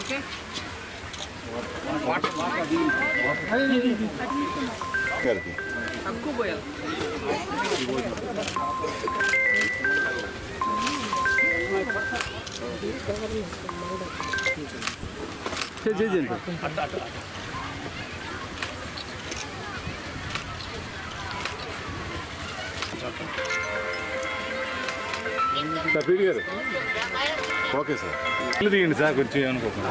Okay water water అది sir PD గారు okay sir ఇల్లు తీయండి సార్ కొంచెం అనుకోకుండా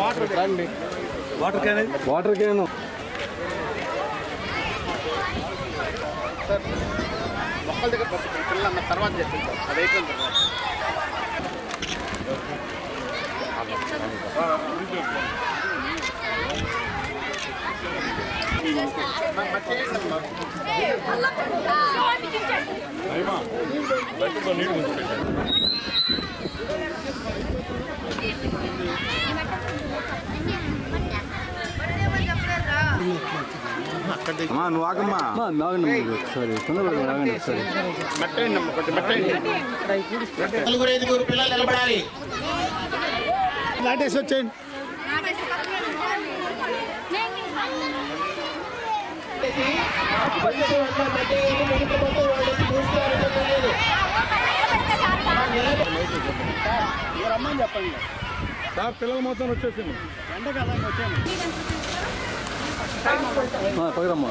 వాటర్ క్యాన్. Water can. మొక్కల దగ్గర పట్టుకుని పిల్లలు తర్వాత చెప్పింది అది అయిపోయిన తర్వాత అమ్మా నువ్వు ఆగమ్మా. సారీ తొందరపడి ఆగండి నలుగురు ఐదుగురు పిల్లలు నిలబడాలి లాటేసి వచ్చేయండి. రమ్మని చెప్పండి సార్ పిల్లలు మొత్తం వచ్చేసింది. ఎండ కదా వచ్చాను పగరమ్మా.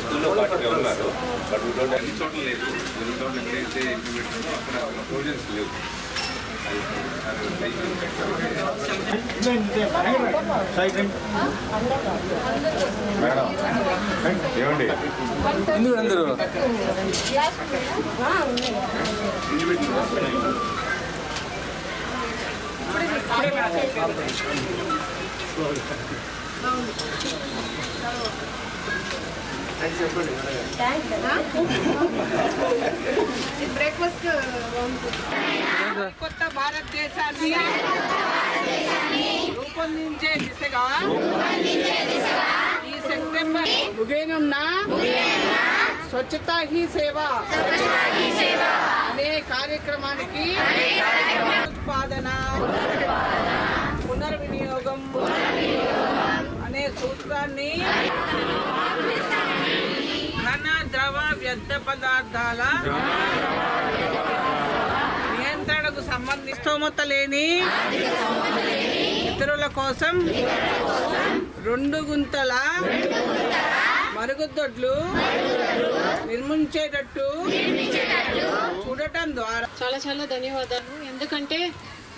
స్కూల్లో పార్టీగా ఉన్నారు బట్ వితౌట్ అన్ని చోట్ల లేదు ఎక్కడైతే ఇంప్లిమెంట్ ఉందో అక్కడ ప్రొవిజన్స్ లేవు మేడం ఏమండి ఎందుకు అందరూ బ్రేక్ఫాస్ట్ కొత్త భారతదేశాన్ని రూపొందించే దిశగా ఈ సెప్టెంబర్ ముగేనున్న స్వచ్ఛతా హీ సేవ అనే కార్యక్రమానికి ఉత్పాదన. సూత్రాన్ని ఘన ద్రవ వ్యర్థ పదార్థాల నియంత్రణకు సంబంధించి స్తోమత లేని ఇతరుల కోసం రెండు గుంతల మరుగుదొడ్లు నిర్మించేటట్టు చూడటం ద్వారా. చాలా చాలా ధన్యవాదాలు. ఎందుకంటే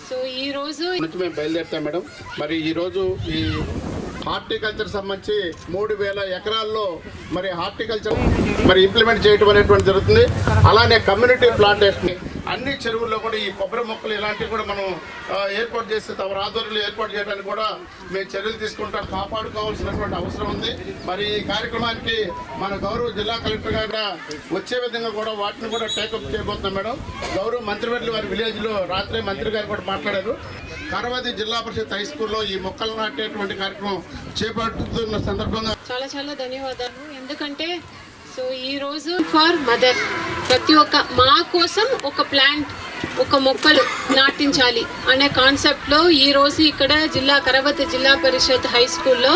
సో ఈ రోజు మేము బయలుదేరుతాం మేడం. మరి ఈరోజు ఈ హార్టికల్చర్ సంబంధించి మూడు వేల ఎకరాల్లో మరి హార్టికల్చర్ మరి ఇంప్లిమెంట్ చేయడం అనేటువంటి జరుగుతుంది. అలానే కమ్యూనిటీ ప్లాంటేషన్ అన్ని చెరువుల్లో కూడా ఈ కొబ్బరి మొక్కలు ఇలాంటివి కూడా మనం ఏర్పాటు చేస్తే తమ ఆధ్వర్యంలో ఏర్పాటు చేయడానికి కూడా మేము చర్యలు తీసుకుంటాం. కాపాడుకోవాల్సినటువంటి అవసరం ఉంది. మరి ఈ కార్యక్రమానికి మన గౌరవ జిల్లా కలెక్టర్ గారు వచ్చే విధంగా కూడా వాటిని కూడా టేకప్ చేయబోతున్నాం మేడం. గౌరవ మంత్రివర్యులు వారి విలేజ్లో రాత్రి మంత్రి గారు కూడా మాట్లాడారు. కరవది జిల్లా పరిషత్ హై స్కూల్లో ఈ మొక్కలు నాటేటువంటి కార్యక్రమం చేపడుతున్న సందర్భంగా చాలా చాలా ధన్యవాదాలు. ఎందుకంటే సో ఈ రోజు ఫర్ మదర్ ప్రతి ఒక్క మా కోసం ఒక ప్లాంట్ ఒక మొక్కలు నాటించాలి అనే కాన్సెప్ట్లో ఈ రోజు ఇక్కడ జిల్లా కరవతి జిల్లా పరిషత్ హై స్కూల్లో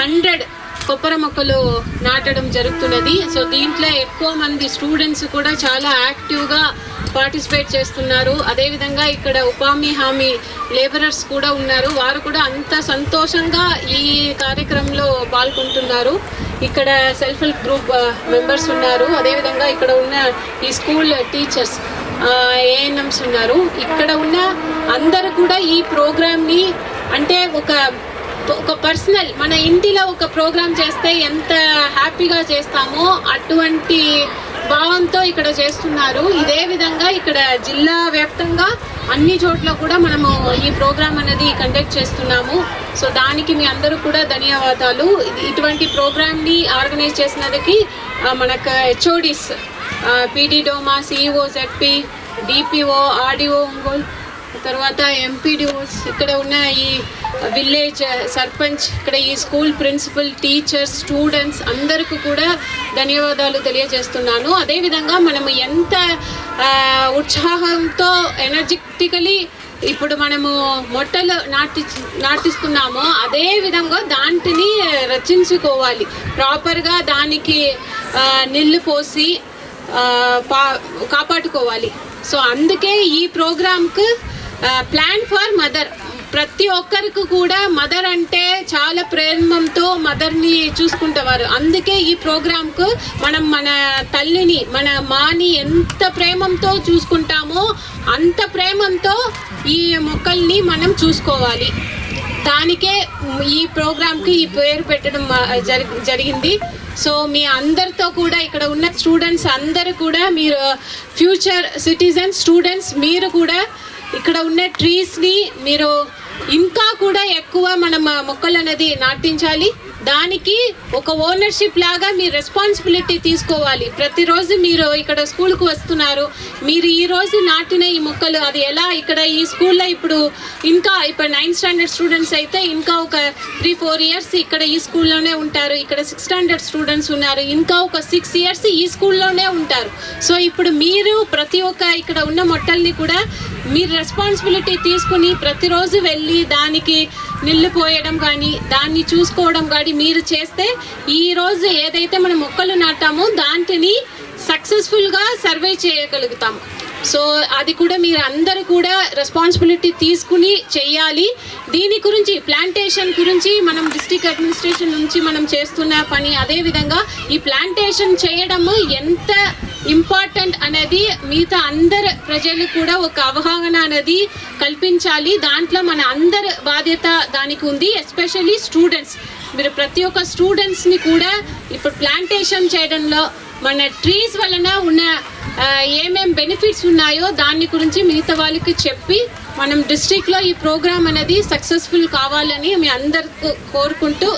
హండ్రెడ్ కొబ్బరి మొక్కలు నాటడం జరుగుతున్నది. సో దీంట్లో ఎక్కువ మంది స్టూడెంట్స్ కూడా చాలా యాక్టివ్గా పార్టిసిపేట్ చేస్తున్నారు. అదేవిధంగా ఇక్కడ ఉపామి హామీ లేబరర్స్ కూడా ఉన్నారు. వారు కూడా అంత సంతోషంగా ఈ కార్యక్రమంలో పాల్గొంటున్నారు. ఇక్కడ సెల్ఫ్ హెల్ప్ గ్రూప్ మెంబర్స్ ఉన్నారు. అదేవిధంగా ఇక్కడ ఉన్న ఈ స్కూల్ టీచర్స్ ఏఎన్ఎంస్ ఉన్నారు. ఇక్కడ ఉన్న అందరూ కూడా ఈ ప్రోగ్రామ్ని అంటే ఒక ఒక పర్సనల్ మన ఇంటిలో ఒక ప్రోగ్రామ్ చేస్తే ఎంత హ్యాపీగా చేస్తామో అటువంటి భావంతో ఇక్కడ చేస్తున్నారు. ఇదే విధంగా ఇక్కడ జిల్లా వ్యాప్తంగా అన్ని చోట్ల కూడా మనము ఈ ప్రోగ్రామ్ అనేది కండక్ట్ చేస్తున్నాము. సో దానికి మీ అందరూ కూడా ధన్యవాదాలు. ఇటువంటి ప్రోగ్రామ్ని ఆర్గనైజ్ చేసినందుకు మనకు HODs PD డోమా CEO ZP DPO RDO Ongole తర్వాత ఎంపీడీఓస్ ఇక్కడ ఉన్న ఈ విలేజ్ సర్పంచ్ ఇక్కడ ఈ స్కూల్ ప్రిన్సిపల్ టీచర్స్ స్టూడెంట్స్ అందరికీ కూడా ధన్యవాదాలు తెలియజేస్తున్నాను. అదేవిధంగా మనము ఎంత ఉత్సాహంతో ఎనర్జెటికలీ ఇప్పుడు మనము మొట్టలు నాటి నాటిస్తున్నామో అదే విధంగా దాంటిని రచించుకోవాలి. ప్రాపర్గా దానికి నీళ్ళు నీళ్ళు పోసి పా కాపాడుకోవాలి. సో అందుకే ఈ ప్రోగ్రామ్కు ప్లాన్ ఫర్ మదర్. ప్రతి ఒక్కరికి కూడా మదర్ అంటే చాలా ప్రేమంతో మదర్ని చూసుకుంటేవారు. అందుకే ఈ ప్రోగ్రామ్కు మనం మన తల్లిని మన మాని ఎంత ప్రేమంతో చూసుకుంటామో అంత ప్రేమంతో ఈ మొక్కల్ని మనం చూసుకోవాలి. దానికే ఈ ప్రోగ్రాంకి ఈ పేరు పెట్టడం జరి- జరిగింది. సో మీ అందరితో కూడా ఇక్కడ ఉన్న స్టూడెంట్స్ అందరూ కూడా మీరు ఫ్యూచర్ సిటిజన్స్ స్టూడెంట్స్ మీరు కూడా ఇక్కడ ఉన్న ట్రీస్ని మీరు ఇంకా కూడా ఎక్కువ మనం ఆ మొక్కలు అనేది నాటించాలి. దానికి ఒక ఓనర్షిప్ లాగా మీరు రెస్పాన్సిబిలిటీ తీసుకోవాలి. ప్రతిరోజు మీరు ఇక్కడ స్కూల్కి వస్తున్నారు. మీరు ఈ రోజు నాటిన ఈ మొక్కలు అది ఎలా? ఇక్కడ ఈ స్కూల్లో ఇప్పుడు ఇంకా ఇప్పుడు నైన్త్ స్టాండర్డ్ స్టూడెంట్స్ అయితే ఇంకా ఒక త్రీ ఫోర్ ఇయర్స్ ఇక్కడ ఈ స్కూల్లోనే ఉంటారు. ఇక్కడ సిక్స్ స్టాండర్డ్ స్టూడెంట్స్ ఉన్నారు. ఇంకా ఒక సిక్స్ ఇయర్స్ ఈ స్కూల్లోనే ఉంటారు. సో ఇప్పుడు మీరు ప్రతి ఒక్క ఇక్కడ ఉన్న మొట్టల్ని కూడా మీరు రెస్పాన్సిబిలిటీ తీసుకుని ప్రతిరోజు వెళ్ళి దానికి నీళ్ళు పోయడం కానీ దాన్ని చూసుకోవడం కానీ మీరు చేస్తే ఈ రోజు ఏదైతే మనం మొక్కలు నాటామో దాంటిని సక్సెస్ఫుల్గా సర్వే చేయగలుగుతాం. సో అది కూడా మీరు అందరూ కూడా రెస్పాన్సిబిలిటీ తీసుకుని చెయ్యాలి దీని గురించి ప్లాంటేషన్ గురించి మనం డిస్టిక్ అడ్మినిస్ట్రేషన్ నుంచి మనం చేస్తున్న పని అదే విధంగా ఈ ప్లాంటేషన్ చేయడము ఎంత ఇంపార్టెంట్ అనేది మిగతా అందరు ప్రజలు కూడా ఒక అవగాహన అనేది కల్పించాలి. దాంట్లో మన అందరి బాధ్యత దానికి ఉంది ఎస్పెషల్లీ స్టూడెంట్స్ మీరు ప్రతి ఒక్క స్టూడెంట్స్ని కూడా ఇప్పుడు ప్లాంటేషన్ చేయడంలో మన ట్రీస్ వలన ఉన్న ఏమేం బెనిఫిట్స్ ఉన్నాయో దాని గురించి మిగతా వాళ్ళకి చెప్పి మనం డిస్ట్రిక్ట్లో ఈ ప్రోగ్రామ్ అనేది సక్సెస్ఫుల్ కావాలని మీ అందరు కోరుకుంటూ